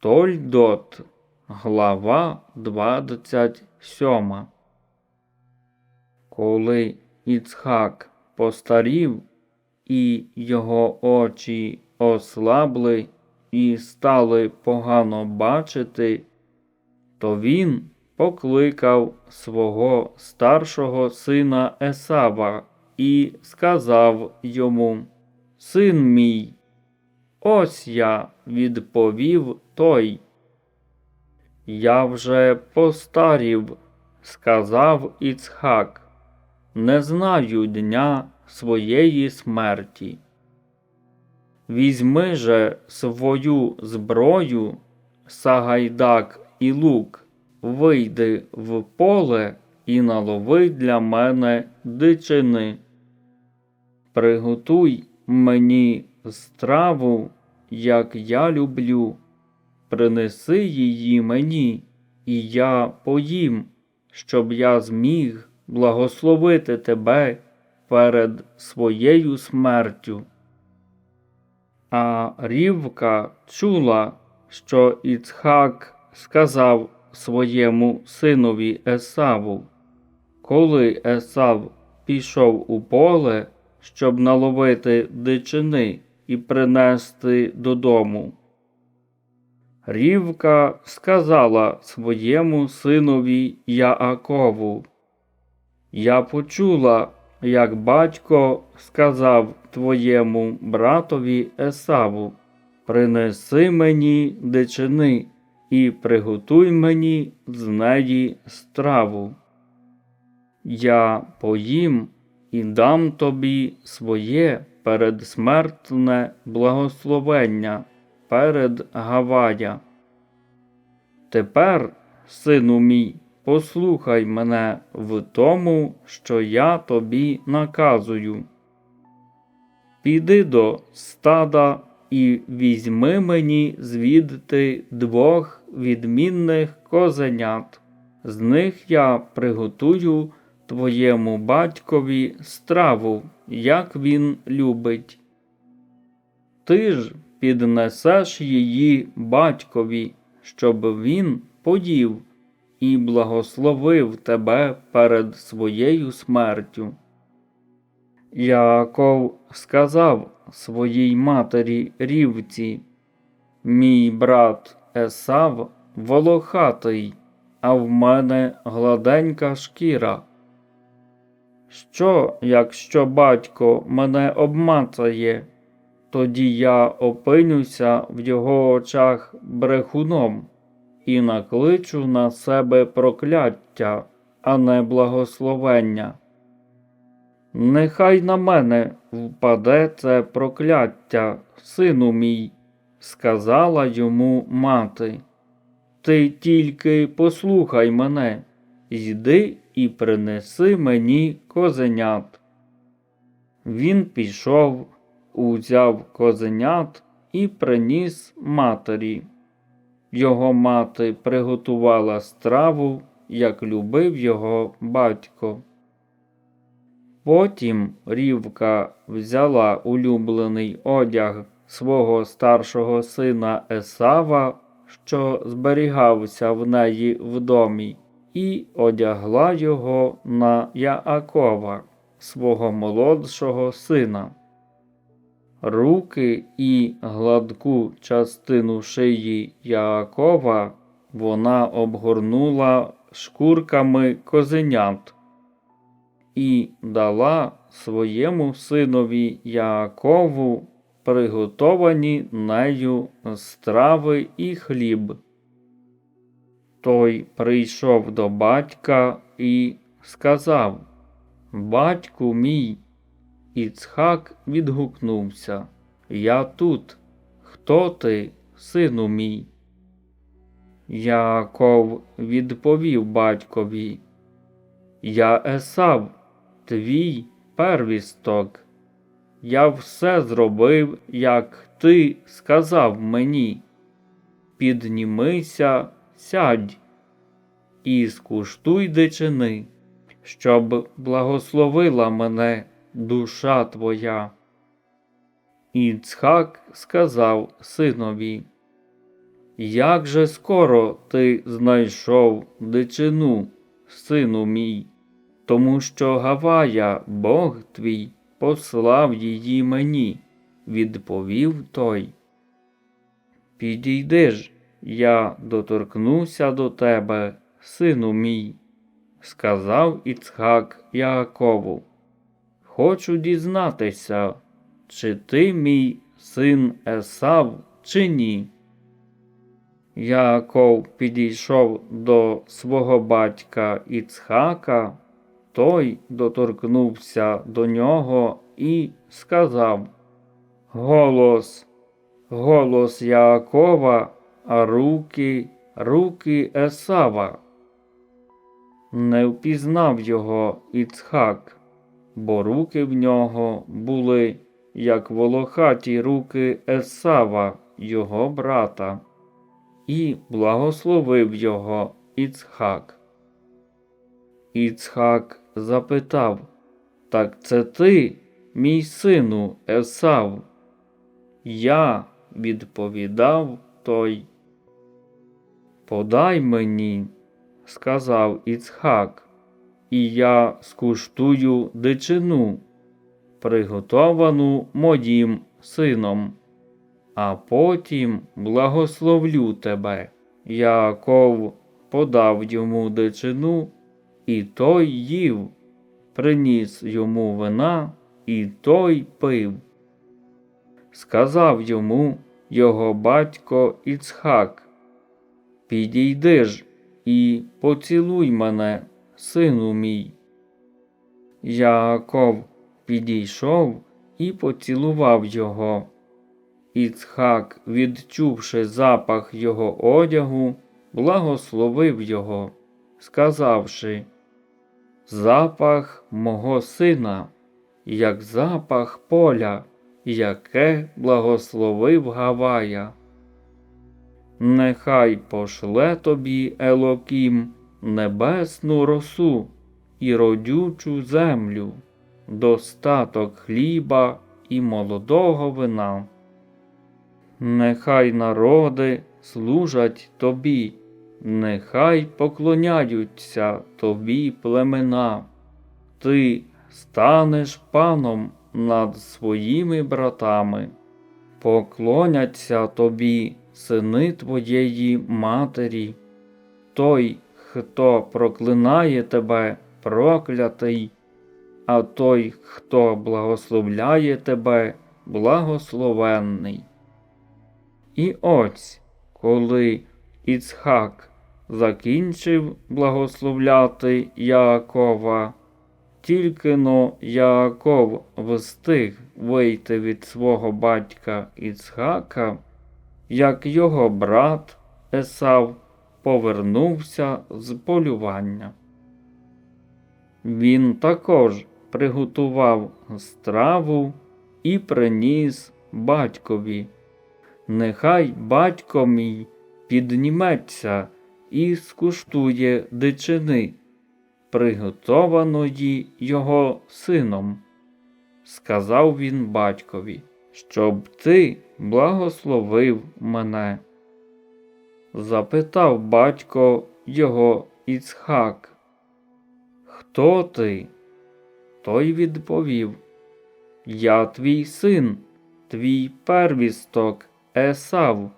Тольдот, глава 27. Коли Іцхак постарів, і його очі ослабли і стали погано бачити, то він покликав свого старшого сина Есава і сказав йому: Син мій, ось я відповів той. Я вже постарів, сказав Іцхак, не знаю дня своєї смерті. Візьми же свою зброю, сагайдак і лук, вийди в поле і налови для мене дичини. Приготуй мені страву, як я люблю, принеси її мені, і я поїм, щоб я зміг благословити тебе перед своєю смертю. А Рівка чула, що Іцхак сказав своєму синові Есаву. Коли Есав пішов у поле, щоб наловити дичини і принести додому. Рівка сказала своєму синові Яакову, Я почула, як батько сказав твоєму братові Есаву, принеси мені дичини і приготуй мені з неї страву. Я поїм і дам тобі своє передсмертне благословення перед Гавая. Тепер, сину мій, послухай мене в тому, що я тобі наказую. Піди до стада і візьми мені звідти двох відмінних козенят. З них я приготую твоєму батькові страву, як він любить. Ти ж піднесеш її батькові, щоб він поїв і благословив тебе перед своєю смертю. Яков сказав своїй матері рівці, мій брат Есав волохатий, а в мене гладенька шкіра. Що, якщо батько мене обмацає, тоді я опинюся в його очах брехуном і накличу на себе прокляття, а не благословення. Нехай на мене впаде це прокляття, сину мій, сказала йому мати. Ти тільки послухай мене, йди і принеси мені козенят. Він пішов, узяв козенят і приніс матері. Його мати приготувала страву, як любив його батько. Потім Рівка взяла улюблений одяг свого старшого сина Есава, що зберігався в неї в домі, і одягла його на Яакова, свого молодшого сина. Руки і гладку частину шиї Яакова вона обгорнула шкурками козенят і дала своєму синові Яакову приготовані нею страви і хліб. Той прийшов до батька і сказав Батьку мій. Іцхак відгукнувся Я тут. Хто ти, сину мій? Яков відповів батькові. Я Есав, твій первісток. Я все зробив, як ти сказав мені. Піднімися, сядь і скуштуй дичини, щоб благословила мене душа твоя. Іцхак сказав синові, як же скоро ти знайшов дичину, сину мій, тому що Гавая, Бог твій, послав її мені, відповів той. Підійди ж, я доторкнуся до тебе, сину мій, сказав Іцхак Яакову. Хочу дізнатися, чи ти мій син Есав, чи ні. Яаков підійшов до свого батька Іцхака, той доторкнувся до нього і сказав Голос, голос Яакова, руки, руки Есава. Не впізнав його Іцхак, бо руки в нього були, як волохаті руки Есава, його брата і благословив його Іцхак. Іцхак запитав Так це ти, мій сину Есав? Я відповідав той. Подай мені, сказав Іцхак, і я скуштую дичину, приготовану моїм сином а потім благословлю тебе. Яков подав йому дичину, і той їв, приніс йому вина, і той пив. Сказав йому його батько Іцхак, Підійди ж і поцілуй мене, сину мій. Яков підійшов і поцілував його. Іцхак, відчувши запах його одягу, благословив його, сказавши Запах мого сина, як запах поля, яке благословив Гавая. Нехай пошле тобі Елокім небесну росу і родючу землю, достаток хліба і молодого вина. Нехай народи служать тобі, нехай поклоняються тобі племена, ти станеш паном над своїми братами, поклоняться тобі сини твоєї матері, той, хто проклинає тебе, проклятий, а той, хто благословляє тебе, благословенний. І ось, коли Іцхак закінчив благословляти Яакова, тільки но Яаков встиг вийти від свого батька Іцхака, як його брат Есав повернувся з полювання. Він також приготував страву і приніс батькові нехай батько мій підніметься і скуштує дичини, приготованої його сином. Сказав він батькові, щоб ти благословив мене. Запитав батько його Іцхак, Хто ти? Той відповів Я твій син, твій первісток, Есав.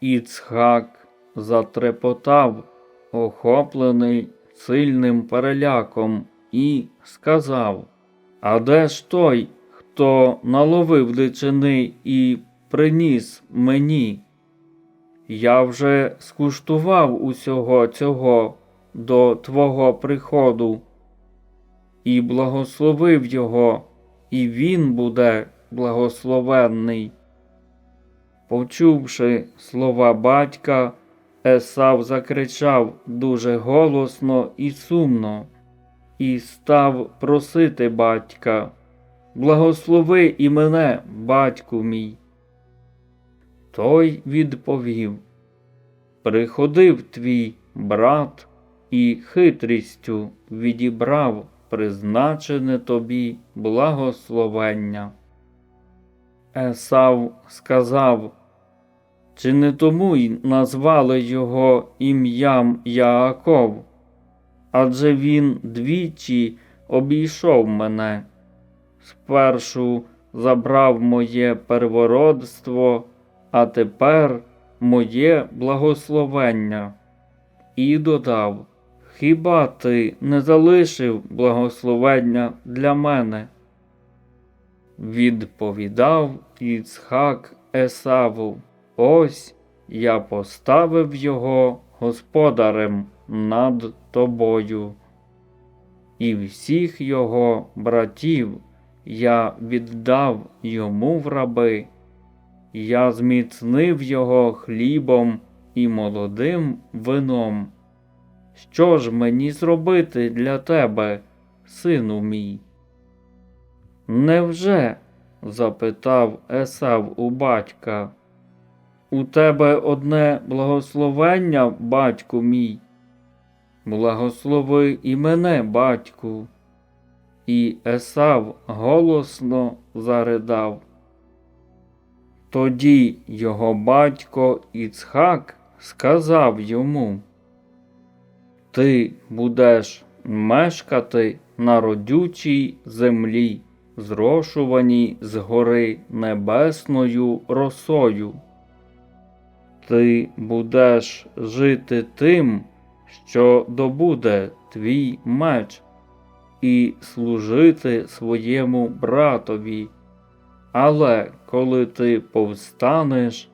Іцхак затрепотав, охоплений сильним переляком, і сказав А де ж той, хто наловив дичини і приніс мені? Я вже скуштував усього цього до твого приходу і благословив його, і він буде благословенний. Почувши слова батька, Есав закричав дуже голосно і сумно, і став просити батька, благослови і мене, батьку мій. Той відповів Приходив твій брат і хитрістю відібрав призначене тобі благословення. Есав сказав Чи не тому й назвали його ім'ям Яаков? Адже він двічі обійшов мене. Спершу забрав моє первородство, а тепер моє благословення. І додав: Хіба ти не залишив благословення для мене? Відповідав Іцхак Есаву, ось я поставив його господарем над тобою. І всіх його братів я віддав йому в раби, я зміцнив його хлібом і молодим вином. Що ж мені зробити для тебе, сину мій? Невже? запитав Есав у батька. У тебе одне благословення, батьку мій. Благослови і мене, батьку. І Есав голосно заридав. Тоді його батько Іцхак сказав йому: Ти будеш мешкати на родючій землі, зрошуваній з гори небесною росою. Ти будеш жити тим, що добуде твій меч, і служити своєму братові. Але коли ти повстанеш,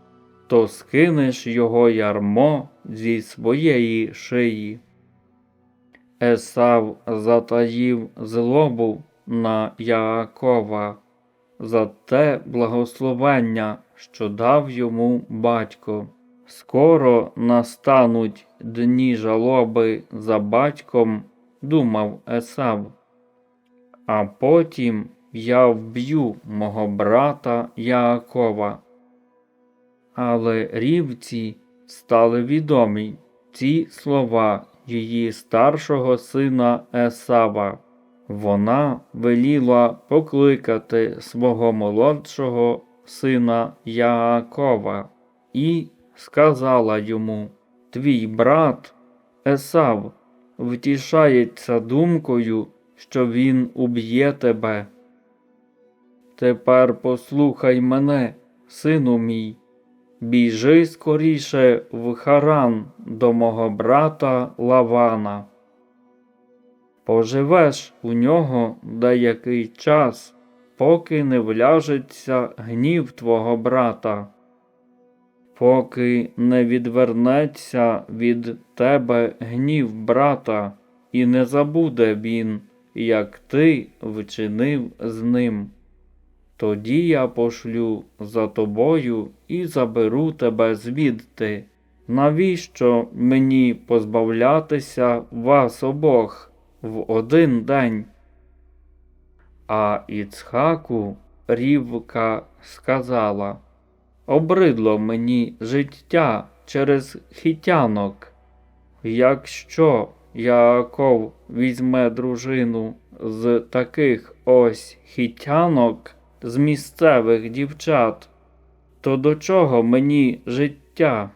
то скинеш його ярмо зі своєї шиї. Есав затаїв злобу на Яакова за те благословення, що дав йому батько. Скоро настануть дні жалоби за батьком, думав Есав. А потім я вб'ю мого брата Яакова. Але рівці стали відомі ці слова її старшого сина Есава. Вона веліла покликати свого молодшого сина Яакова і сказала йому: Твій брат Есав втішається думкою, що він уб'є тебе. Тепер послухай мене, сину мій, біжи скоріше в Харан до мого брата Лавана. Поживеш у нього деякий час, поки не вляжеться гнів твого брата, поки не відвернеться від тебе гнів брата, і не забуде він, як ти вчинив з ним. Тоді я пошлю за тобою і заберу тебе звідти. Навіщо мені позбавлятися вас обох в один день? А Іцхаку Рівка сказала Обридло мені життя через хітянок. Якщо Яаков візьме дружину з таких ось хітянок, з місцевих дівчат, то до чого мені життя?